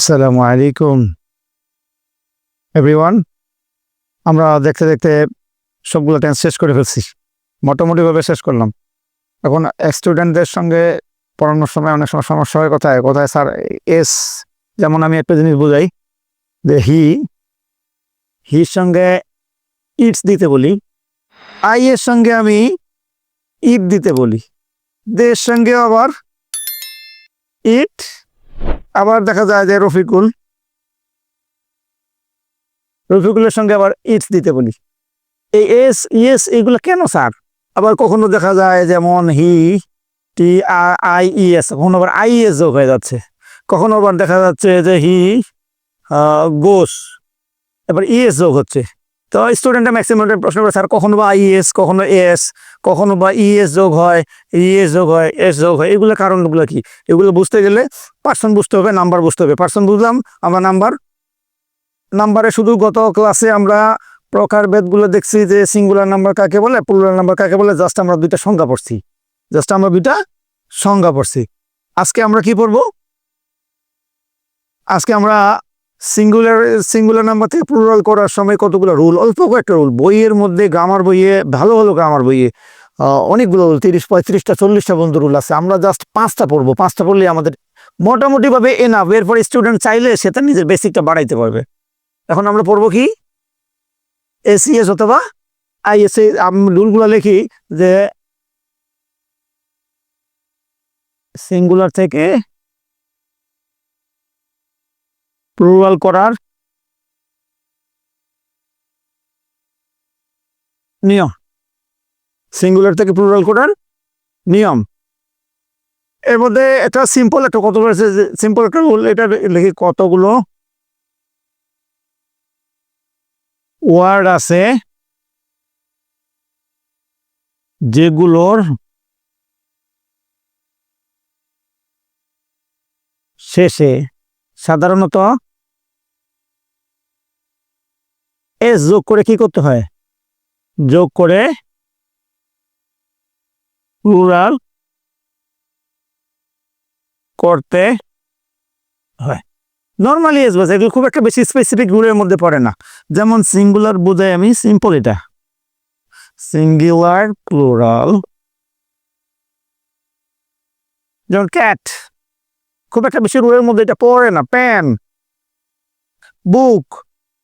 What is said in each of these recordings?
আসসালামু আলাইকুম। এভরিওয়ান আমরা দেখতে দেখতে সবগুলো টেন্স শেষ করে ফেলছি। মোটামুটিভাবে শেষ করলাম। এখন স্টুডেন্টদের সঙ্গে পড়ানোর সময় অনেক সময় সমস্যা হয় কোথায়? কোথায় স্যার? এস যেমন আমি একটা জিনিস বোঝাই, যে হি হির সঙ্গে ইটস দিতে বলি আই এর সঙ্গে আমি ইট দিতে বলি। দের সঙ্গে আবার ইট আবার দেখা যায় যে রফিকুল, রফিকুলের সঙ্গে আবার ইটস দিতে বলি। এই এস ইয়েস এগুলো কেন স্যার? আবার কখনো দেখা যায় যেমন হি, টি আই ইএস কখনো আবার আই, এস যোগ হয়ে যাচ্ছে। কখনো আবার দেখা যাচ্ছে যে হি গোস, এবার ইএস যোগ হচ্ছে। তো স্টুডেন্টরা ম্যাক্সিমাম প্রশ্ন করে, স্যার, কখনো বা আইএস কখনো এস কখনো বা ইএস যোগ হয় ইএস যোগ হয় এস যোগ হয়, এগুলো কারণগুলো কি? এগুলো বুঝতে গেলে পার্সন বুঝতে হবে নাম্বার বুঝতে হবে। পার্সন বুঝলাম, আমরা নাম্বার নাম্বারে শুধু গত ক্লাসে আমরা প্রকারভেদগুলো দেখছি যে সিঙ্গুলার নাম্বার কাকে বলে প্লুরাল নাম্বার কাকে বলে জাস্ট আমরা দুইটা সংজ্ঞা পড়ছি। জাস্ট আমরা দুইটা সংজ্ঞা পড়ছি। আজকে আমরা কি পড়ব? আজকে আমরা সিঙ্গুলার সিঙ্গুলার নাম্বার থেকে প্লুরাল করার সময় কতগুলো রুল অল্প কয়েকটা রুল বইয়ের মধ্যে গ্রামার বইয়ে, ভালো ভালো গ্রামার বইয়ে অনেকগুলো রুল তিরিশ, পঁয়ত্রিশটা, চল্লিশটা পর্যন্ত রুল আছে। আমরা জাস্ট পাঁচটা পড়ব। পাঁচটা পড়লে আমাদের মোটামুটিভাবে এনাফ এরপর স্টুডেন্ট চাইলে সে তার নিজের বেসিকটা বাড়াইতে পারবে। এখন আমরা পড়ব কি? এসিএস অথবা আইএস আমি রুলগুলো লিখি যে সিঙ্গুলার থেকে প্লুরাল করার নিয়ম। সিঙ্গুলার থেকে প্লুরাল করার নিয়ম। এর মধ্যে একটা সিম্পল একটা কত সিম্পল একটা রুল এটা লিখি কতগুলো? ওয়ার্ড আছে যেগুলোর শেষে সাধারণত এস যোগ করে কি করতে হয়? যোগ করে প্লুরাল করতে হয়। নর্মালি এস বাস এগুলো খুব একটা বেশি স্পেসিফিক রুলের মধ্যে পড়ে না। যেমন সিঙ্গুলার বোঝাই আমি সিম্পল এটা। সিঙ্গুলার প্লুরাল যেমন ক্যাট খুব একটা বেশি রুলের মধ্যে এটা পড়ে না। প্যান বুক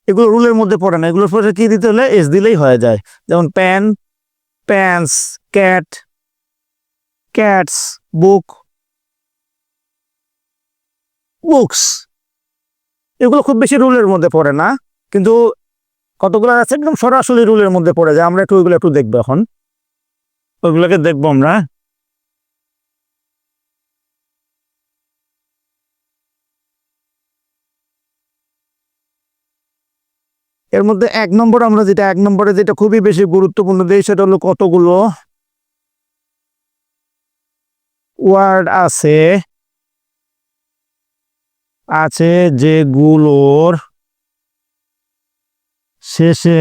এগুলো রুলের মধ্যে পড়ে না। এগুলোর পরে কি দিতে হলে? এস দিলেই হয়ে যায়। যেমন pan pans cat cats book books এগুলো খুব বেশি রুলের মধ্যে পড়ে না। কিন্তু কতগুলো আছে? একদম সরাসরি রুলের মধ্যে পড়ে যায়। আমরা একটু ওইগুলো একটু দেখব এখন। ওইগুলোকে দেখব আমরা। এর মধ্যে এক নম্বর আমরা যেটা, এক নম্বরে যেটা খুবই বেশি গুরুত্বপূর্ণ দিই, সেটা হলো কতগুলো ওয়ার্ড আছে? আছে যেগুলোর শেষে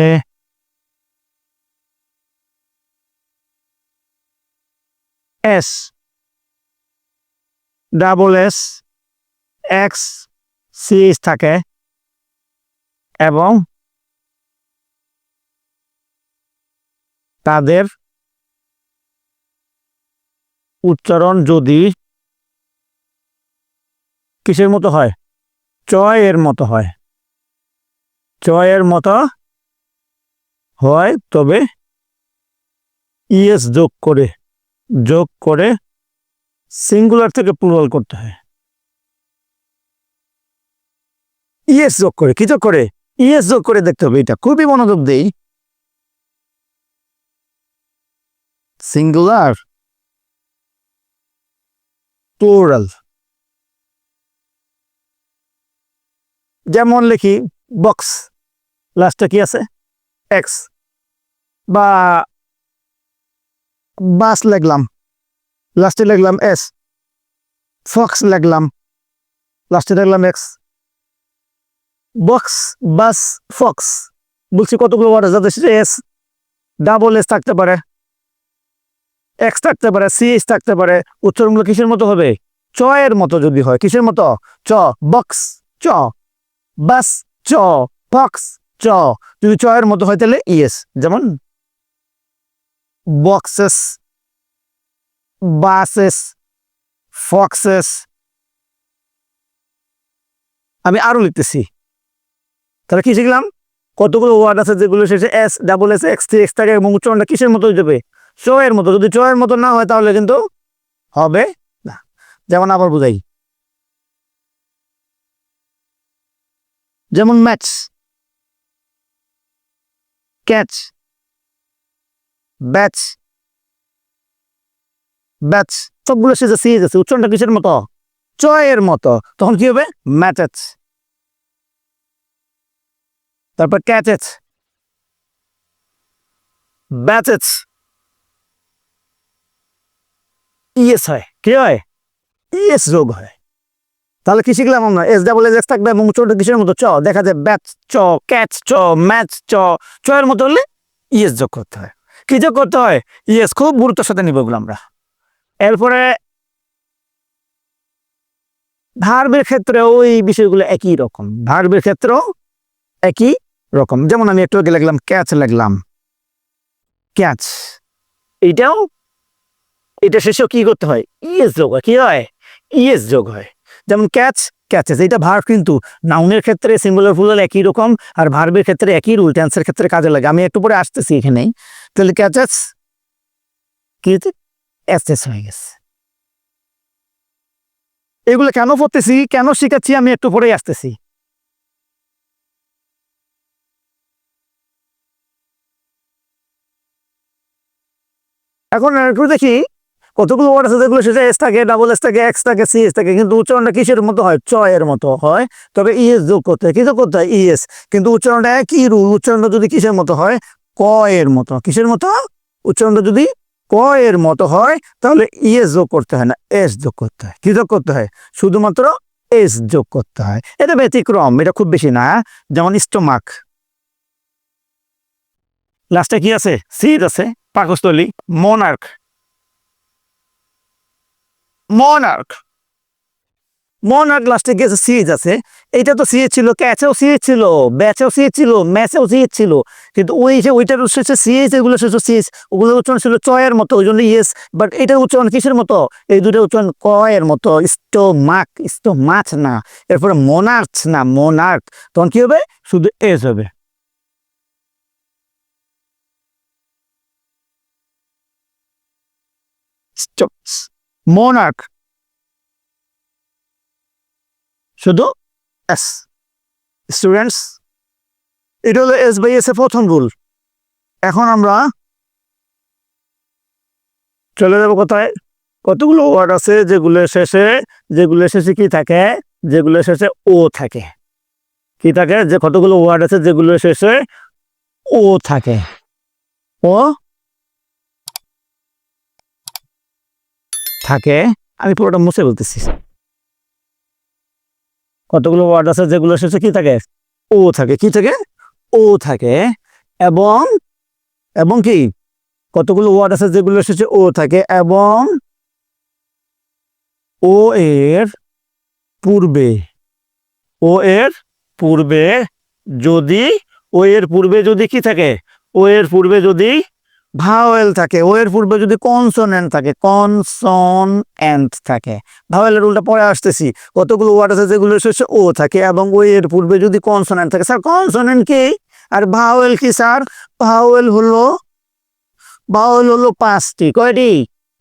S, double S, X CS থাকে এবং তাদের উচ্চারণ যদি কিসের মতো হয়? চয়ের মতো হয়। চয়ের মতো হয়, তবে ইএস যোগ করে যোগ করে সিঙ্গুলার থেকে প্লুরাল করতে হয়। ইএস যোগ করে, কি যোগ করে? ইএস যোগ করে দেখতে হবে, এটা খুবই মনোযোগ দেই সিঙ্গুলার প্লুরাল যেমন লিখি বক্স লাস্টে কি আছে? এক্স বা বাস লিখলাম লাস্টে লিখলাম এস ফক্স লিখলাম লাস্টে লিখলাম এক্স বক্স বাস ফক্স বলছি কতগুলো ওয়ার্ড আছে? যাদের এস ডাবল এস থাকতে পারে। এক্স থাকতে পারে সি এস থাকতে পারে, উচ্চারণগুলো কিসের মতো হবে? চ এর মতো যদি হয়, কিসের মতো? চ বক্স চ বাস চ বক্স চ। যদি চ এর মতো হয় তাহলে ইয়েস যেমন বক্সেস বাসেস ফক্সেস আমি আরও লিখতেছি। তাহলে কি শিখলাম? কতগুলো ওয়ার্ড আছে যেগুলো শেষে S double S X three X থাকে এবং উচ্চারণটা কিসের মতো হয়ে যাবে? চ এর মতো, যদি চ এর মতো না হয় তাহলে কিন্তু হবে না। যেমন আবার বুঝাই। যেমন ম্যাচ। ক্যাচ। ব্যাচ। ব্যাচ। সবগুলো শেষে সিরিজ আছে, উচ্চারণটা কিসের মতো? চ এর মতো। তখন কি হবে? ম্যাচেস তারপর ক্যাচেস ব্যাচেস ইএস হয়। কি হয়? ইএস যোগ হয়। তাহলে কি শিখলাম আমরা? এস ডাবল এস এক্স থাকবে এবং উচ্চারণটা কিসের মতো চ। দেখা যায় ব্যাচ চ, ক্যাচ চ, ম্যাচ চ। চ এর মতো হলে ইএস যোগ করতে হয়। কি যোগ করতে হয়? ইএস খুব গুরুত্বের সাথে নিব এগুলো আমরা। এরপরে ভার্বের ক্ষেত্রে ওই বিষয়গুলো একই রকম। ভার্বের ক্ষেত্রেও একই রকম। যেমন আমি একটু আগে লাগলাম ক্যাচ লাগলাম ক্যাচ। এইটাও এটা শেষেও কি করতে হয়? ইএস যোগ হয়। কি হয়? ইএস যোগ হয়। যেমন ক্যাচ, ক্যাচেস এটা ভার্ব কিন্তু নাউনের ক্ষেত্রে সিঙ্গুলার ফুলার একই রকম আর ভার্বের ক্ষেত্রে একই রুল টেন্সের ক্ষেত্রে কাজে লাগে। আমি একটু পরে আসতেছি এখানেই। তাহলে ক্যাচেস কি অ্যাসেস হয়ে গেছে। এগুলো কেন পড়তেছি? কেন শিখাচ্ছি? আমি একটু পরেই আসতেছি। এখন একটু দেখি কতগুলো ওয়ার্ড আছে যেগুলো সেটা এস থাকে ডাবল এস থাকে এক্স থাকে সি এস থাকে, কিন্তু উচ্চারণটা কিসের মতো হয়? চ এর মতো হয়। তবে ইএস যোগ করতে হয়। কি করতে হয়? ইএস কিন্তু উচ্চারণটা একই রুল উচ্চারণটা যদি কিসের মতো হয়? ক এর মতো। কিসের মতো? উচ্চারণটা যদি ক এর মতো হয়, তাহলে ইএস যোগ করতে হয় না। এস যোগ করতে হয়। কি যোগ করতে হয়? শুধুমাত্র এস যোগ করতে হয়। এটা ব্যতিক্রম, এটা খুব বেশি না যেমন স্টোমাক লাস্টে কি আছে? সিট আছে। পাকস্থলী। মোনার্ক মনার্ক মনার্ক লাস্টে গেছে সিরিজ আছে এটা তো সিরিজ ছিল ক্যাচেও সিরিজ ছিল ব্যাচেও সিরিজ ছিল ম্যাচেও সিরিজ ছিল। কিন্তু ওই যে ওইটার শেষে সিরিজ এগুলো শেষে সিরিজ ওগুলো উচ্চারণ ছিল চয়ের মতো, ওই জন্য ইয়েস বাট এটা উচ্চারণ কিসের মতো? এই দুটো উচ্চারণ কয়ের মতো স্টো মাক স্টো মাছ না। এরপরে মোনার্ক না মোনার্ক তখন কি হবে? শুধু এস হবে। মোনার্ক শুধু এস স্টুডেন্টস এটা হলো এস বাই এস এর প্রথম রুল এখন আমরা চলে যাব কোথায়? কতগুলো ওয়ার্ড আছে যেগুলো শেষে যেগুলো শেষে কি থাকে? যেগুলো শেষে ও থাকে। কি থাকে? যে কতগুলো ওয়ার্ড আছে যেগুলো শেষে ও থাকে। ও থাকে, আমি পুরোটা মুছে বলতেছি কতগুলো ওয়ার্ড আছে যেগুলো শেষে কি থাকে? ও থাকে। কি থাকে? ও থাকে। এবং এবং কি? কতগুলো ওয়ার্ড আছে যেগুলো শেষে ও থাকে। এবং ও এর পূর্বে, ও এর পূর্বে যদি, ও এর পূর্বে যদি কি থাকে? ও এর পূর্বে যদি ভাওয়েল থাকে ও এর পূর্বে যদি কনসোনেন্ট থাকে কনসনএন্ট থাকে। ভাওয়েলের উল্টা পরে আসতেছি, কতগুলো ওয়ার্ড আছে যেগুলো শেষে ও থাকে এবং ও এর পূর্বে যদি কনসোনেন্ট থাকে। স্যার, কনসোনেন্ট কি? আর ভাওয়েল কি, স্যার? ভাওয়েল হলো ভাওয়েল হলো পাঁচটি, কয়টি?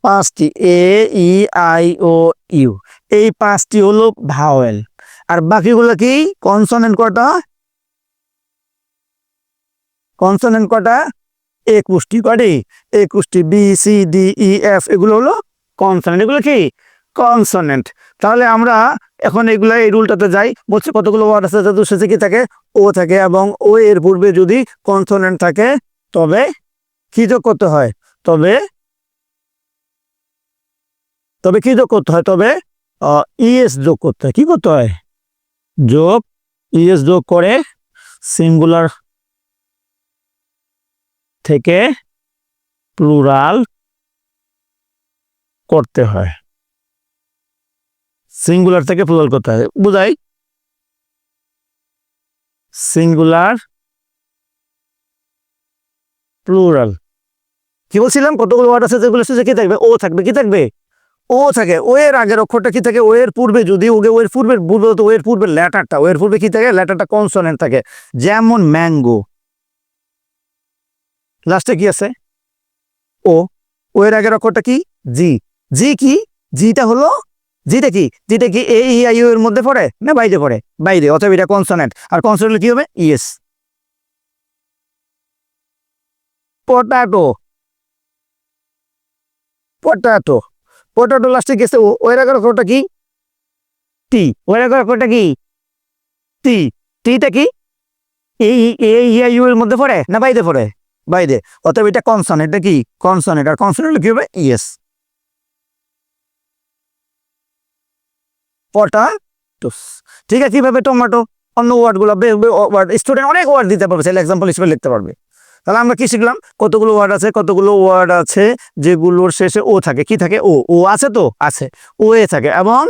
পাঁচটি, এ, ই, আই, ও, ইউ। এই পাঁচটি হলো ভাওয়েল। আর বাকিগুলো কি? কনসোনেন্ট কটা কনসোনেন্ট কটা একুশটি কটি একুশটি B C D E F এগুলো হলো কনসোনেন্ট এগুলো কি? কনসোনেন্ট তাহলে আমরা এখন এগুলো, এই রুলটাতে যাই। বলছে কতগুলো ওয়ার্ড আছে? যাদের শেষে কি থাকে? ও থাকে এবং ও এর পূর্বে যদি কনসোনেন্ট থাকে, তবে কি যোগ করতে হয়? তবে তবে কি যোগ করতে হয়? তবে ইএস যোগ করতে হয়। কি করতে হয়? যোগ ইএস যোগ করে সিঙ্গুলার থেকে প্লুরাল করতে হয়। সিঙ্গুলার থেকে প্লুরাল করতে হয়। বুঝাই? সিঙ্গুলার প্লুরাল কি বলছিলাম? কতগুলো ওয়ার্ড আছে যেগুলো শেষে কি থাকবে? ও থাকবে। কি থাকবে? ও থাকে। ও এর আগের অক্ষরটা কি থাকে? ও এর পূর্বে। যদি ওকে ওয়ের পূর্বের মূলত ও এর পূর্বে ল্যাটারটা ও এর পূর্বে কি থাকে? ল্যাটারটা কনসোনেন্ট থাকে। যেমন ম্যাঙ্গো লাস্টে কি আছে? ও। ও এর আগের অক্ষরটা কি? জি জি কি? জিটা হলো? জিটা কি? জিটা কি এ ই আই ইউ এর মধ্যে পড়ে না বাইরে পড়ে? বাইরে অথবা এটা কনসোনেন্ট আর কনসোনেন্ট কি হবে? ইয়েস পটাটো পটাটো পটাটো লাস্টে গেছে ও। ওর আগের অক্ষরটা কি? টি ওর আগের অক্ষরটা কি? টি টিটা কি এই এ ইউ এর মধ্যে পড়ে না বাইরে পড়ে? বাইরে, অতএব এটা কনসার্ন এটা কি? কনসোনেন্ট আর হলে কি হবে? ইয়েস পটাটোস ঠিক আছে, কীভাবে টমেটো অন্য ওয়ার্ডগুলো ওয়ার্ড স্টুডেন্ট অনেক ওয়ার্ড দিতে পারবে সেটা এক্সাম্পল হিসেবে লিখতে পারবে। তাহলে আমরা কি শিখলাম? কতগুলো ওয়ার্ড আছে, কতগুলো ওয়ার্ড আছে, যেগুলোর শেষে ও থাকে। কি থাকে? ও ও আছে তো? আছে। ও এ থাকে। এবং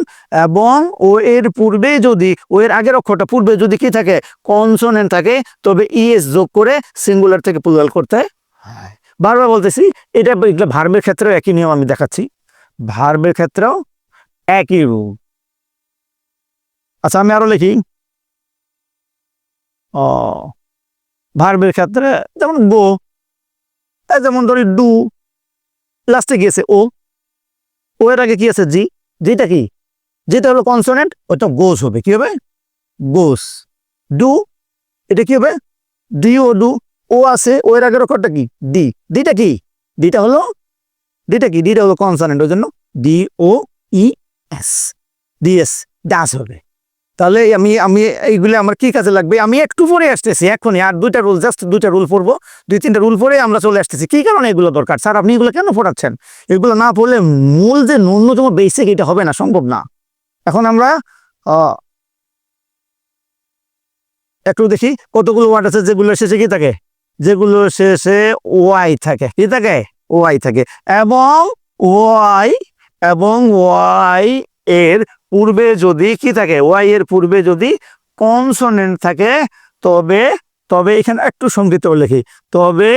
এবং ও এর পূর্বে যদি ও এর আগের অক্ষরটা পূর্বে যদি কি থাকে? কনসোনেন্ট থাকে, তবে ইএস যোগ করে সিঙ্গুলার থেকে প্লুরাল করতে হয়। বারবার বলতেছি, এটা এগুলো ভার্বের ক্ষেত্রেও একই নিয়ম আমি দেখাচ্ছি। ভার্বের ক্ষেত্রেও একই রুল আচ্ছা আমি আরও লিখি। ও ভার্বের ক্ষেত্রে যেমন গো যেমন ধরি ডু লাস্টে গিয়েছে ও ও এর আগে কি আছে জি জিটা কি? যেটা হলো কনসোনেন্ট ওটা গোস হবে। কি হবে? গোস ডু এটা কি হবে? ডি ও ডু ও আছে ও এর আগের অক্ষরটা কি? ডি ডিটা কি? ডিটা হলো ডিটা কি? ডিটা হলো কনসোনেন্ট ওই জন্য D O E S DS does হবে। তাহলে আমি আমি এইগুলো আমার কি কাজে লাগবে? আমি একটু পরে আসতেছি, এখনই। আর দুইটা রুল জাস্ট দুইটা রুল পড়ব। দুই তিনটা রুল পরে আমরা চলে আসতেছি। কি কারণে এগুলো দরকার? স্যার, আপনি এগুলো কেন পড়াচ্ছেন? এগুলো না পড়লে মূল যে ন্যূনতম বেসিক এটা হবে না, সম্ভব না। এখন আমরা একটু দেখি, কতগুলো ওয়ার্ড আছে যেগুলো শেষে কি থাকে? যেগুলো শেষে ওয়াই থাকে। কি থাকে? ওয়াই থাকে। এবং ওয়াই এবং ওয়াই এর পূর্বে যদি কি থাকে? ওয়াই এর পূর্বে যদি কনসোনেন্ট থাকে, তবে তবে এখানে একটু সংক্ষিপ্ত লিখি। তবে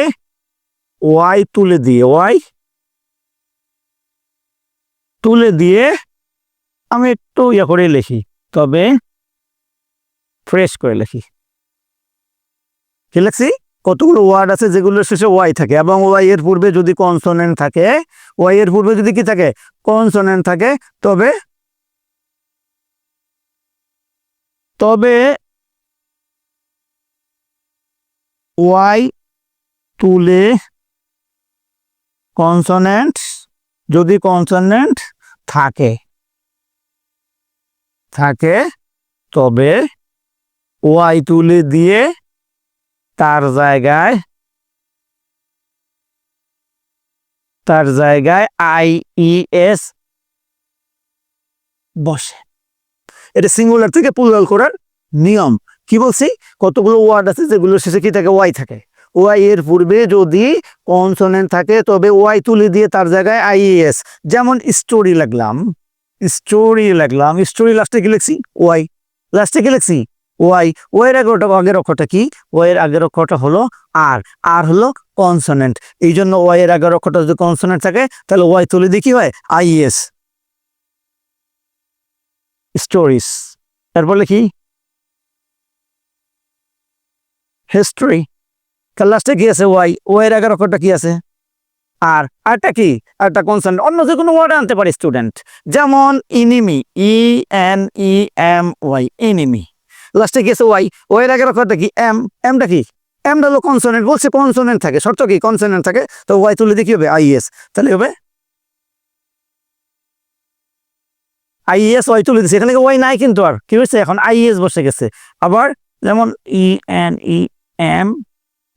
ওয়াই তুলে দিয়ে ওয়াই তুলে দিয়ে আমি একটু ইয়া করে লিখি। তবে ফ্রেশ করে লিখি। কি লিখছি? কতগুলো ওয়ার্ড আছে যেগুলো শেষে ওয়াই থাকে এবং ওয়াই এর পূর্বে যদি কনসোনেন্ট থাকে ওয়াই এর পূর্বে যদি কি থাকে? কনসোনেন্ট থাকে, তবে তবে ওয়াই তুলে কনসোনেন্ট যদি কনসোনেন্ট থাকে থাকে, তবে ওয়াই তুলে দিয়ে তার জায়গায় তার জায়গায় আই ই এস বসে। এটা সিঙ্গুলার থেকে প্লুরাল করার নিয়ম। কি বলছি? কতগুলো ওয়ার্ড আছে যেগুলো শেষে কি থাকে? ওয়াই থাকে। ওয়াই এর পূর্বে যদি কনসোনেন্ট থাকে, তবে ওয়াই তুলে দিয়ে তার জায়গায় আইএস যেমন স্টোরি লাগলাম স্টোরি লাগলাম স্টোরি লাস্টে কি লিখছি? ওয়াই লাস্টে কি লিখছি? ওয়াই ওয়ের আগের আগের অক্ষরটা কি? ওয়ের আগের অক্ষরটা হলো আর আর হলো কনসোনেন্ট এই জন্য ওয়াই এর আগের অক্ষরটা যদি কনসোনেন্ট থাকে, তাহলে ওয়াই তুলে দিয়ে কি হয়? আইএস স্টোরিজ তারপরে কি? হিস্ট্রি লাস্টে কি আছে? ওয়াই ওয়ের আগের অক্ষরটা কি আছে? আর আরটা কি? আরটা কনসার্ন অন্য যে কোনো ওয়ার্ড আনতে পারে স্টুডেন্ট যেমন enemy E N E M Y enemy লাস্টে কি আছে? ওয়াই ওয়ের আগের অক্ষরটা কি? এম এমটা কি? এমটা হলো কনসোনেন্ট বলছে কনসোনেন্ট থাকে। শর্ত কি? কনসোনেন্ট থাকে। তো ওয়াই তুলে দিয়ে কি হবে? আইএস তাহলে হবে? আইএস ওয়াই তুলে দিচ্ছে এখানে ওয়াই নাই কিন্তু আর। কি হয়েছে? এখন আইএস বসে গেছে। আবার যেমন E N E M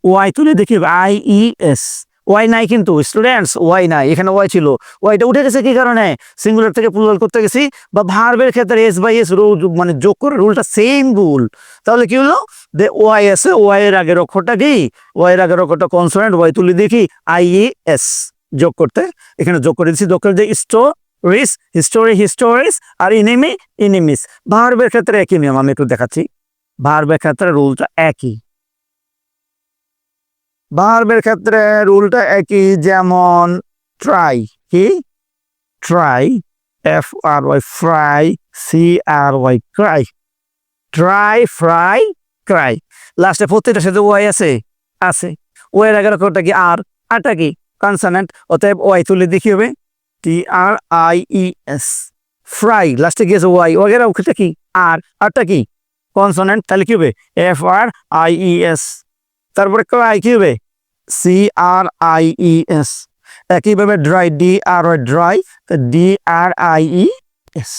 Y তুলে দেখি, আই ই এস। ওয়াই নাই কিন্তু। স্টুডেন্টস, ওয়াই নাই। এখানে ওয়াই ছিল। ওয়াইটা উঠে গেছে কি কারণে? সিঙ্গুলার থেকে প্লুরাল করতে গেছি বা ভার্বের ক্ষেত্রে এস বাই এস রুল মানে যোগ করে রুলটা সেম রুল তাহলে কি হলো? যে ওয়াই আছে ওয়াই এর আগের অক্ষরটা কি? ওয়াই এর আগের অক্ষরটা কনসোনেন্ট ওয়াই তুলে দেখি, আই ই এস যোগ করতে। এখানে যোগ করে দিচ্ছি যোগ করে যে স্টোরিস হিস্টোরি হিস্টোরিস আর ইনিমি ইনিমিস ভার্বের ক্ষেত্রে একই নিয়ম, আমি একটু দেখাচ্ছি। ভার্বের ক্ষেত্রে রুলটা একই। ভার্বের ক্ষেত্রে রুলটা একই, যেমন ট্রাই কি? Try F R Y fry C R Y cry try fry cry লাস্টে প্রত্যেকটা সাথে ওয়াই আছে? আছে। ওয়ের আগের কি? আর আরটা কি? কনসোনেন্ট অতএব ওয়াই তুলে দেখি হবে। T R I E S fry লাস্টে গিয়েছে ওয়াই ওয়াগেরা ওটা কি? আর আরটা কি? কনসোনেন্ট তাহলে কি হবে? F R I E S তারপরে ক্রাই কি হবে? C R I E S একইভাবে dry D R dry D R I E S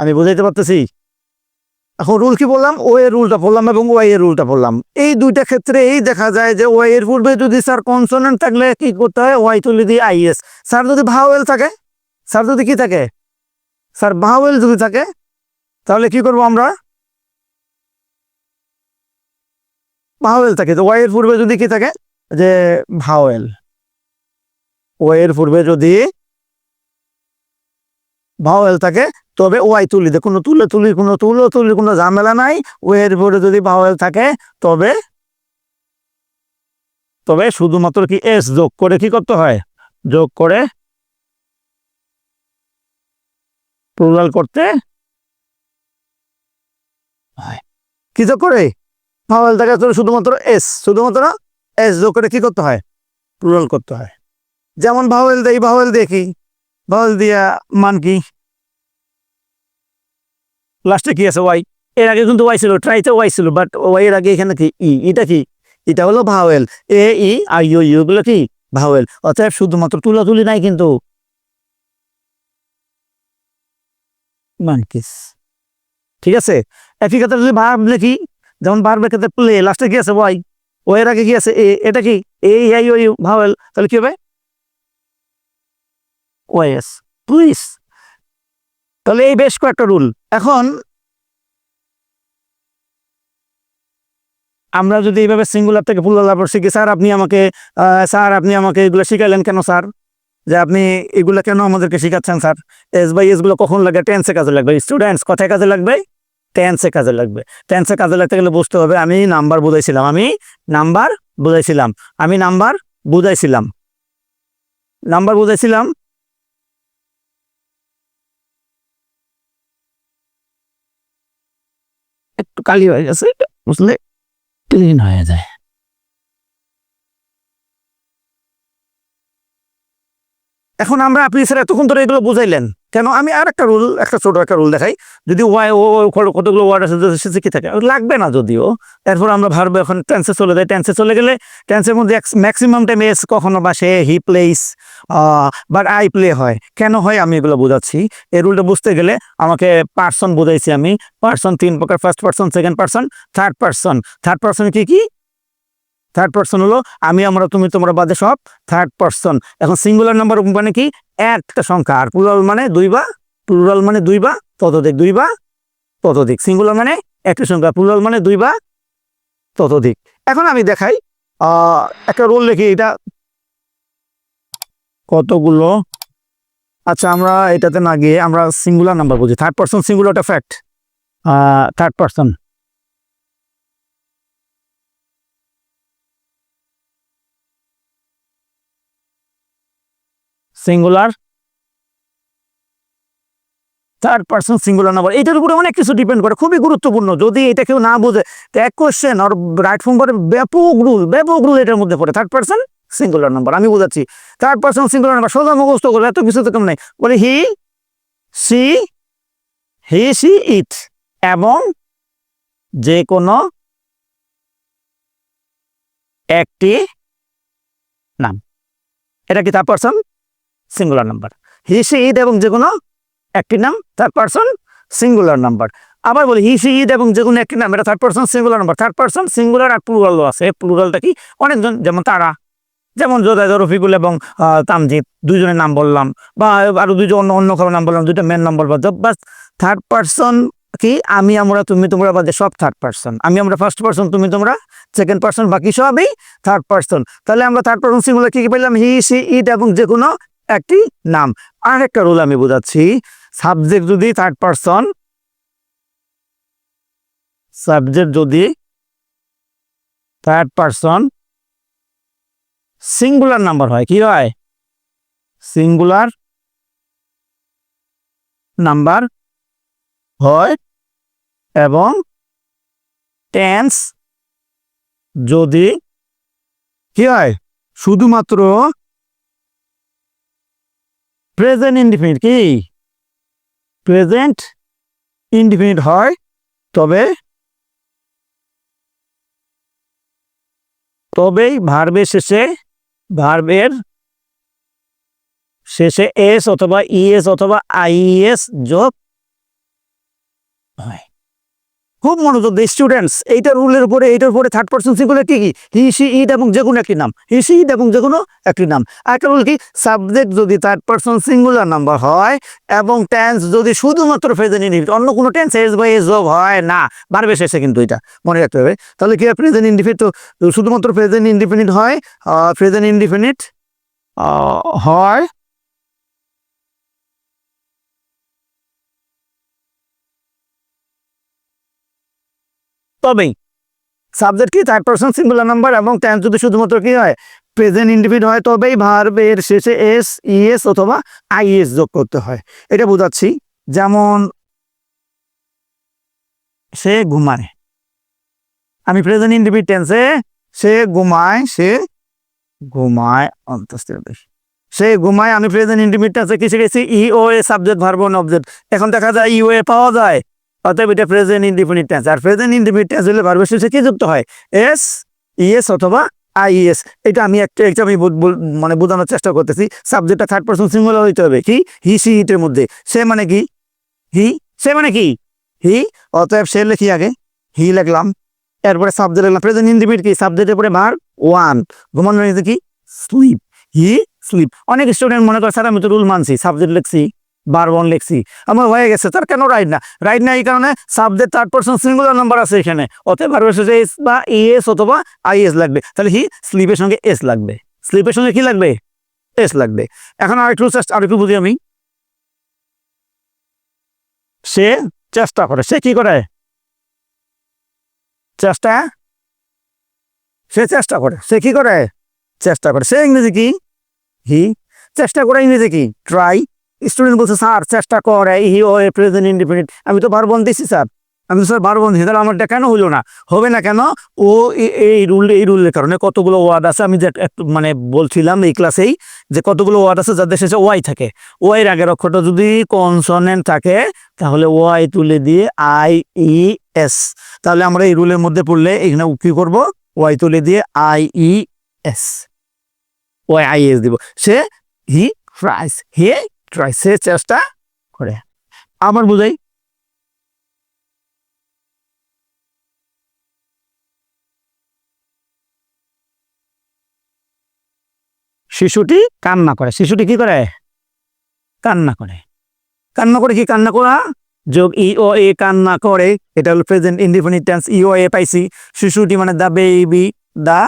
আমি বুঝাইতে পারতেছি? এখন রুল কি বললাম? ও এর রুলটা বললাম এবং ওয়াই এর রুলটা বললাম। এই দুইটা ক্ষেত্রে এই দেখা যায় যে ওয়াই এর পূর্বে যদি স্যার কনসোনেন্ট থাকলে কি করতে হয়? ওয়াই তুলে দিয়ে আইএস স্যার যদি ভাওয়েল থাকে? স্যার যদি কি থাকে? স্যার ভাওয়েল যদি থাকে, তাহলে কি করব আমরা? ভাওয়েল থাকে। তো ওয়াই এর পূর্বে যদি কি থাকে? যে ভাওয়েল ওয়াই এর পূর্বে যদি ভাওয়েল থাকে তবে ওয়াই তুলিতে কোনো তুলে তুলি, কোনো তুলো তুলি, কোনো ঝামেলা নাই। ওয়ের পরে যদি ভাওয়েল থাকে, তবে তবে শুধুমাত্র কি এস যোগ করে কি করতে হয়? যোগ করে প্লুরাল করতে। কি যোগ করে? ভাওয়েল থাকে শুধুমাত্র এস শুধুমাত্র এস যোগ করে কি করতে হয়? প্লুরাল করতে হয়। যেমন ভাওয়েল দেই ভাওয়েল দেখি ভাওয়েল দিয়া মান কি? লাস্টে কি আছে? ওয়াই এর আগে কিন্তু ওয়াই ছিল ট্রাইতে ওয়াই ছিল বাট ওয়াই এর আগে এখানে কি? ই এটা কি? এটা হলো ভাওয়েল এ ই আর ইউ ইউ গুলো কি? ভাওয়েল অতএব শুধুমাত্র তুলাতুলি নাই কিন্তু মানকিস ঠিক আছে? একই ক্ষেত্রে যদি ভাব লিখি, যেমন ভার্বের ক্ষেত্রে প্লে লাস্টে কি আছে? ওয়াই ও এর আগে কি আছে? এ এটা কি? A I U U vowel তাহলে কি হবে? ওয়াইএস প্লিজ তাহলে এই বেশ কয়েকটা রুল এখন আমরা যদি এইভাবে সিঙ্গুলার থেকে ফুল প্লুরাল শিখি, স্যার, আপনি আমাকে স্যার, আপনি আমাকে এগুলো শিখাইলেন কেন, স্যার? যে আপনি এগুলো কেন আমাদেরকে শিখাচ্ছেন, স্যার? এস বাই এসগুলো কখন লাগবে? টেন্সে কাজে লাগবে। স্টুডেন্টস কথায় কাজে লাগবে? টেন্সে কাজে লাগবে। টেন্সে কাজে লাগতে গেলে বুঝতে হবে, আমি নাম্বার বুঝাইছিলাম। আমি নাম্বার বুঝাইছিলাম। আমি নাম্বার বুঝাইছিলাম। নাম্বার বুঝাইছিলাম। কালি হয়ে গেছে বুঝলে? ক্লিন হয়ে যায়। এখন আমরা আপনি স্যার এতক্ষণ ধরে এগুলো বুঝাইলেন। কেন? আমি আর একটা রুল একটা ছোট একটা রুল দেখাই। যদি ওয়াই ও কতগুলো ওয়ার্ড আছে সে কি থাকে? লাগবে না যদিও। এরপর আমরা ভারবে এখন টেন্সে চলে যাই। টেন্সে চলে গেলে টেন্সের মধ্যে ম্যাক্সিমাম টাইম এস কখনো বা she he plays but I play হয়। কেন হয়? আমি এগুলো বোঝাচ্ছি। এই রুলটা বুঝতে গেলে আমাকে পার্সন বোঝাইছি আমি। পার্সন তিন প্রকার first person second person third person third person কি কি? থার্ড পার্সন হলো, আমি, আমরা, তুমি, তোমরা বাদে সব থার্ড পার্সন এখন সিঙ্গুলার নাম্বার মানে কি? একটা সংখ্যা। আর প্লুরাল মানে দুই বা প্লুরাল মানে দুই বা, ততোধিক দুই বা, ততোধিক। সিঙ্গুলার মানে একটা সংখ্যা প্লুরাল মানে দুই বা, ততোধিক। এখন আমি দেখাই একটা রোল লিখি, এটা কতগুলো? আচ্ছা আমরা এটাতে না গিয়ে আমরা সিঙ্গুলার নাম্বার বুঝি। Third person সিঙ্গুলারটা fact third person singular third person singular number এটার উপরে অনেক কিছু ডিপেন্ড করে, খুবই গুরুত্বপূর্ণ। যদি এটা কেউ না বোঝে, তো এক কোশ্চেন আর রাইট ফর্ম করে, ব্যাপক রুল ব্যাপক রুল এটার মধ্যে পড়ে। থার্ড পার্সন সিঙ্গুলার নাম্বার আমি বোঝাচ্ছি। থার্ড পার্সন সিঙ্গুলার নাম্বার সোজা মুখস্থ করবে এত কিছু তো কম নাই। বলে he she he she it এবং যে কোনো একটি নাম। এটা কি third person singular number he she it এবং যে কোনো একটি নাম থার্ড পার্সন সিঙ্গুলার নাম্বার আবার বলি হি সি ইট এবং যে কোনো একটি নাম, এটা third person singular number third person singular আর প্লুরালও আছে। প্লুরালটা কি? অনেকজন, যেমন তারা, যেমন যোদায় রফিকুল এবং তামজিৎ দুজনের নাম বললাম, বা আরও দুজন অন্য অন্য কারও নাম বললাম, দুইটা মেন নাম বলব বাস থার্ড পার্সন কি? আমি, আমরা, তুমি, তোমরা বাদে সব থার্ড পার্সন আমি, আমরা ফার্স্ট পার্সন তুমি, তোমরা সেকেন্ড পার্সন বাকি সবই থার্ড পার্সন তাহলে আমরা থার্ড পার্সন সিঙ্গুলার কি কি পেলাম? হি সি ইট এবং যে কোনো একটি নাম। আর একটা রুল আমি বোঝাচ্ছি। সাবজেক্ট যদি থার্ড পার্সন সাবজেক্ট যদি থার্ড পারসন সিঙ্গুলার নাম্বার হয়, কি হয়? সিঙ্গুলার নাম্বার হয় এবং টেন্স যদি, কি হয়? শুধুমাত্র প্রেজেন্ট ইনডিফিনিট কি? প্রেজেন্ট ইনডিফিনিট হয়, তবে, তবেই ভার্বের শেষে ভার্বের শেষে এস অথবা ইএস অথবা আইএস যোগ হয়। খুব মনোযোগ দিই স্টুডেন্টস এইটা রুলের উপরে, এইটার উপরে থার্ড পার্সন সিঙ্গুলার কি কি? হি, সি ইট এবং যে কোনো একটি নাম। হি, সি ইট এবং যে কোনো একটি নাম। একটা রুল কি? সাবজেক্ট যদি থার্ড পার্সন সিঙ্গুলার নাম্বার হয় এবং টেন্স যদি শুধুমাত্র প্রেজেন্ট ইনডিফিনিট অন্য কোনো টেন্স এস বা এস যোগ হয় না বাড়বে শেষে কিন্তু এটা। মনে রাখতে হবে। তাহলে কি প্রেজেন্ট ইনডিফিনিট তো শুধুমাত্র প্রেজেন্ট ইনডিফিনিট হয় প্রেজেন্ট ইনডিফিনিট হয় তবেই। সাবজেক্ট কি? থার্ড পার্সন সিঙ্গুলার নাম্বার এবং টেন্স যদি শুধুমাত্র কি হয়? প্রেজেন্ট ইন্ডিভিড হয়, তবেই ভার্বের শেষে এস ইএস অথবা আইএস যোগ করতে হয়। এটা বোঝাচ্ছি। যেমন, সে ঘুমায়। আমি প্রেজেন্ট ইন্ডিভিড টেন্সে সে ঘুমায় সে ঘুমায়, অন্তস্থির বেশি সে ঘুমায়, আমি প্রেজেন্ট ইন্ডিভিড টেন্সে কি শিখেছি? ই ও এ সাবজেক্ট ভার্ব অন অবজেক্ট এখন দেখা যায় ইউ এ পাওয়া যায়। অতএব এটা প্রেজেন্ট ইনডিফিনিট টেন্স আর প্রেজেন্ট ইনডিফিনিট টেন্স হলে ভার্বের শেষে কি যুক্ত হয়? এস ইএস অথবা আইএস এটা আমি একটা একটা আমি মানে বোঝানোর চেষ্টা করতেছি। সাবজেক্টটা থার্ড পার্সন সিঙ্গুলার হইতে হবে। কি? হি সি ইটের মধ্যে। সে মানে কি? হি সে মানে কি? হি অতএব সে লিখি আগে? হি লিখলাম। এরপরে সাবজেক্ট লিখলাম। প্রেজেন্ট ইনডিফিনিট কি? সাবজেক্টের পরে ভার ওয়ান ঘুমানো কি? স্লিপ হি স্লিপ অনেক স্টুডেন্ট মনে করে, স্যার, আমি তো রুল মানছি। সাবজেক্ট লিখছি। বার ওয়ান লিখছি। আমার হয়ে গেছে, তার কেন রাইট না? রাইট না এই কারণে subject third person singular number আছে এখানে। অতএব এস বা ইএস অথবা আইএস লাগবে। তাহলে হি স্লিপের সঙ্গে এস লাগবে। স্লিপের সঙ্গে কি লাগবে? এস লাগবে। এখন আর একটু চেষ্টা আর একটু বুঝি আমি। সে চেষ্টা করে, সে কি করে? চেষ্টা? সে চেষ্টা করে, সে কি করে? চেষ্টা করে। সে ইংরেজি কি? হি। চেষ্টা করে ইংরেজি কি? ট্রাই স্টুডেন্ট বলছে, স্যার, চেষ্টা করে হি ও, এ প্রেজেন্ট ইন্ডিপেন্ডেন্ট। আমি তো বার দিছি স্যার। আমি স্যার বার দিছি তাহলে আমারটা কেন হইল না? হবে না কেন? ও এই রুল, এই রুলের কারণে কতগুলো ওয়ার্ড আছে, আমি যে মানে বলছিলাম এই ক্লাসেই, যে কতগুলো ওয়ার্ড আছে যাদের শেষে ওয়াই থাকে। ওয়াই এর আগের অক্ষরটা যদি কনসনেন্ট থাকে, তাহলে ওয়াই তুলে দিয়ে আই, ই, এস। তাহলে আমরা এই রুলের মধ্যে পড়লে এখানে কি করব? ওয়াই তুলে দিয়ে I, E, S. Y, I, S দিব। She, he thrice he try সে চেষ্টা করে শিশুটি কান্না করে। শিশুটি কি করে? কান্না করে। কান্না করে কি কান্না করা? যোগ ই ও এ কান্না করে। এটা হলো প্রেজেন্ট ইন্ডিপেন্ডেন্ট টেন্স ই ও এ পাইছি। শিশুটি মানে দা বেবি দা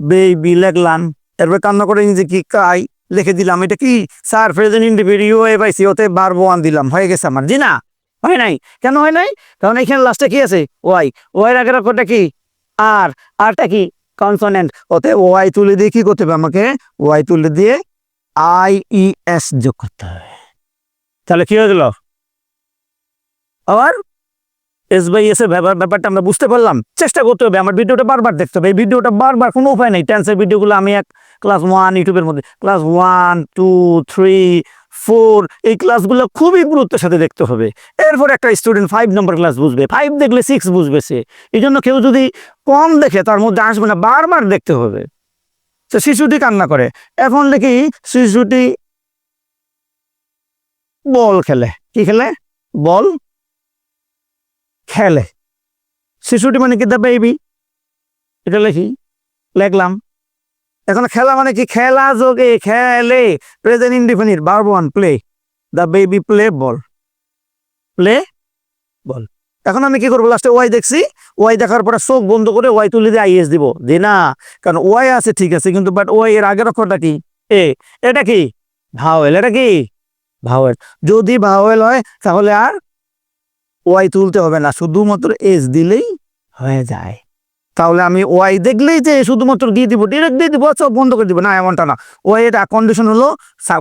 বেবি লেখলাম। এরপর কান্না করে নিজে কি কাই লিখে দিলাম। এটা কি? স্যার প্রেজেন্ট ইউ এ পাইছি ওতে বার ওয়ান দিলাম। হয়ে গেছে আমার। জি না? হয় নাই। কেন হয় নাই? কারণ এখানে লাস্টে কি আছে? ওয়াই ওয়াই আগের অক্ষরটা কি? আর আরটা কি? কনসোনেন্ট ওতে ওয়াই তুলে দিয়ে কি করতে হবে আমাকে? ওয়াই তুলে দিয়ে আই ই এস যোগ করতে হবে। তাহলে কি হয়ে গেল? আবার এস বাই এস এর ব্যাপার ব্যাপারটা আমরা বুঝতে পারলাম। চেষ্টা করতে হবে। আমার ভিডিওটা বারবার দেখতে হবে। এই ভিডিওটা বারবার কোনো উপায় নেই। টেন্সের ভিডিওগুলো আমি এক ক্লাস ওয়ান ইউটিউবের মধ্যে class one two three four এই ক্লাসগুলো খুবই গুরুত্বের সাথে দেখতে হবে। এরপর একটা স্টুডেন্ট ফাইভ নম্বর ক্লাস বুঝবে। ফাইভ দেখলে সিক্স বুঝবে সে। এই জন্য কেউ যদি কম দেখে, তার মধ্যে আসবে না। বারবার দেখতে হবে। তো শিশুটি কান্না করে। এখন দেখি শিশুটি বল খেলে। কি খেলে? বল? খেলে। শিশুটি মানে কি? দ্য বেবি এটা লিখি, লেখলাম। এখন খেলা মানে কি? খেলা যোগে খেলে। Present indefinite bar one play the baby play ball play ball এখন আমি কি করব? লাস্টে ওয়াই দেখছি। ওয়াই দেখার পরে চোখ বন্ধ করে ওয়াই তুলে দিয়ে আইএস দিব। যে না, কারণ ওয়াই আছে, ঠিক আছে, কিন্তু বাট ওয়াই এর আগের অক্ষরটা কি? এ এটা কি? ভাওয়েল এটা কি? ভাওয়েল যদি ভাওয়েল হয়, তাহলে আর ওয়াই তুলতে হবে না, শুধুমাত্র এস দিলেই হয়ে যায়। তাহলে আমি ওয়াই দেখলেই যে শুধুমাত্র দিয়ে দিব ডিরেক্ট দিয়ে দিব, সব বন্ধ করে দিব। না, এমনটা না। ওয়াই এর কন্ডিশন হলো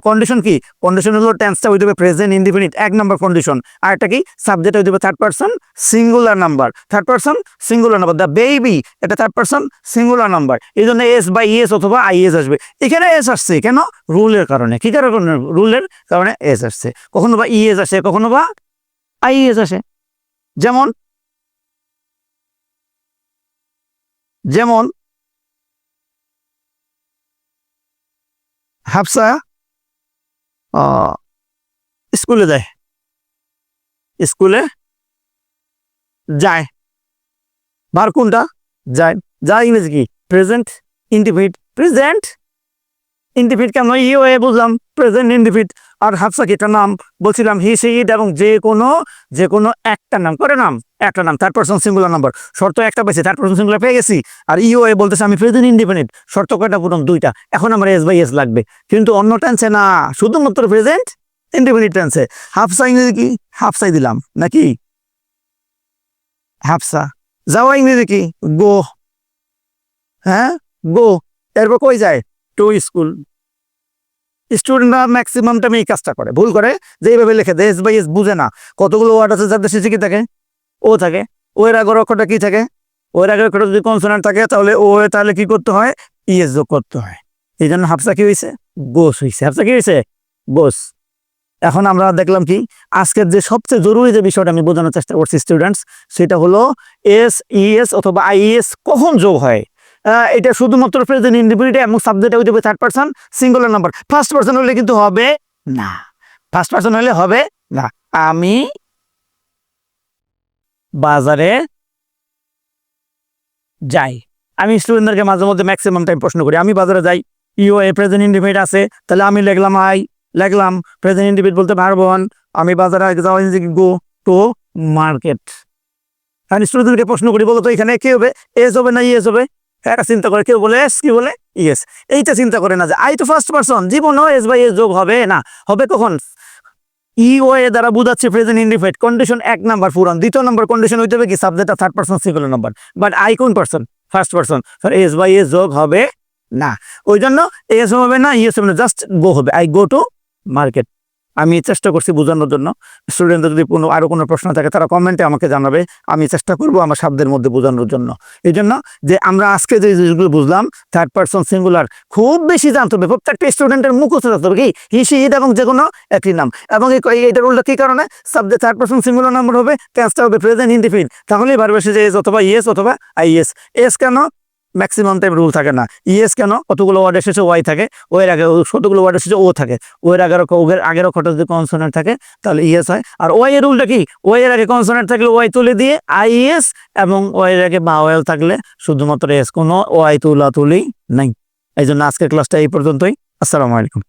কন্ডিশন কি? কন্ডিশন হলো টেন্সটা হয়ে যাবে প্রেজেন্ট ইনডিফিনিট এক নম্বর কন্ডিশন আর একটা কি? সাবজেক্ট হয়ে যাবে third person singular number third person singular number the baby এটা থার্ড পার্সন সিঙ্গুলার নাম্বার এই জন্য এস বা ইএস অথবা আইএস আসবে। এখানে এস আসছে, কেন? রুলের কারণে। কি কারণে? রুলের কারণে এস আসছে। কখনো বা ইএস আসে, কখনো বা আইএস আসে। যেমন যেমন, হাফসা স্কুলে যায়। স্কুলে যায়। বার কোনটা? যায়। যায় ইংরেজি কি? প্রেজেন্ট ইন্ডিফিট প্রেজেন্ট ইন্ডিফিট কেন ইয়ে বুঝলাম। প্রেজেন্ট ইন্ডিভিড আর হাফসা একটা নাম? বলছিলাম হি, সি এবং যে কোনো যে কোনো একটা নাম। করে নাম, একটা নাম থার্ড পার্সন সিঙ্গুলার নাম্বার শর্ত একটা পেয়েছি থার্ড পার্সন সিঙ্গুলার পেয়ে গেছি। আর ইও এ বলতেছে আমি প্রেজেন্ট ইন্ডিপেন্ডেন্ট শর্ত কয়টা? পুরো দুইটা। এখন আমার এস বাই এস লাগবে। কিন্তু অন্য টেন্সে না, শুধুমাত্র প্রেজেন্ট ইন্ডিপেন্ডেন্ট টেন্সে হাফসা ইংরেজি কি? হাফসাই দিলাম। নাকি? হাফসা। যাওয়া ইংরেজি কি? গো। হ্যাঁ? গো। এরপর কই যায়? টু স্কুল স্টুডেন্টরা ম্যাক্সিমাম টাইমে এই কাজটা করে। ভুল করে যে এইভাবে লিখে এস বাই এস বুঝে না। কতগুলো ওয়ার্ড আছে যাদের শেষে কি থাকে? ও থাকে। ও এর আগের অক্ষরটা কি থাকে? ও এর আগের অক্ষরটা যদি কনসোনেন্ট থাকে, তাহলে ও তাহলে কি করতে হয়? ইএস যোগ করতে হয়। এই জন্য হাফসা কি হয়েছে গোস হয়েছে হাফসা কি হয়েছে গোস। এখন আমরা দেখলাম কি? আজকের যে সবচেয়ে জরুরি যে বিষয়টা আমি বোঝানোর চেষ্টা করছি স্টুডেন্টস সেটা হলো এস ইএস অথবা আইএস কখন যোগ হয়? এটা শুধুমাত্র প্রেজেন্ট ইন্ডিভিজুয়াল এবং সাবজেক্ট হয়ে যাবে third person singular number first person হলে কিন্তু হবে না। ফার্স্ট পার্সন হলে হবে না। আমি বাজারে যাই। আমি স্টুডেন্টদেরকে মাঝে মধ্যে ম্যাক্সিমাম টাইম প্রশ্ন করি। আমি বাজারে যাই। ইও এ প্রেজেন্ট ইন্ডিভিড আছে। তাহলে আমি লিখলাম, আই লিখলাম। প্রেজেন্ট ইন্ডিভিড বলতে পারব না। আমি বাজারে যাওয়া গো টু মার্কেট। আমি স্টুডেন্টদেরকে প্রশ্ন করি, বলো তো এখানে কি হবে? এস হবে না ইএস হবে? একটা চিন্তা করে কেউ বলে, এস কি বলে? ইয়েস এইটা চিন্তা করে না যে, আই তো ফার্স্ট পার্সন জীবন জীবনও এস বাই এস যোগ হবে না। হবে কখন? ইও এ দ্বারা বুঝাচ্ছে প্রেজেন্ট ইন্ডিফাইড কন্ডিশন এক নাম্বার পুরান দ্বিতীয় নম্বর কন্ডিশন হইতে হবে কি? Subject third person singular number but I কোন person first person S by S যোগ হবে না। ওই জন্য এস হবে না ইএস হবে না জাস্ট গো হবে। আই গো টু মার্কেট আমি চেষ্টা করছি বোঝানোর জন্য। স্টুডেন্টদের যদি কোনো আরও কোনো প্রশ্ন থাকে, তারা কমেন্টে আমাকে জানাবে। আমি চেষ্টা করব আমার শব্দের মধ্যে বোঝানোর জন্য। এই জন্য যে আমরা আজকে যে জিনিসগুলো বুঝলাম থার্ড পার্সন সিঙ্গুলার খুব বেশি জানতে হবে। প্রত্যেকটা স্টুডেন্টের মুখস্থ থাকতে হবে। কি? হিসি ইদ এবং যে কোনো একটি নাম। এবং এই এই- এইটার উল্লেখ কি কারণে? Subject third person singular number হবে টেন্সটা হবে প্রেজেন্ট ইন্ডিফিন তাহলেই পারবে সে যে এস অথবা ইএস অথবা আইএস এস কেন? ম্যাক্সিমাম টাইম রুল থাকে না। ইএস কেন? কতগুলো ওয়ার্ডের শেষে ওয়াই থাকে। ওয়ের আগে কতগুলো ওয়ার্ড এসেছে? ও থাকে। ওয়ের আগে আগের ওগের আগের অক্ষরটা যদি কনসোনেন্ট থাকে, তাহলে ইএস হয়। আর ওয়াই এর রুলটা কি? ওয়াই এর আগে কনসোনেন্ট থাকলে ওয়াই তুলে দিয়ে আই আইএস এবং ওয়াই এর আগে বাওয়েল থাকলে শুধুমাত্র এস কোনো ওয়াই তুলা তুলি নাই। এই জন্য আজকের ক্লাসটা এই পর্যন্তই। আসসালামু আলাইকুম।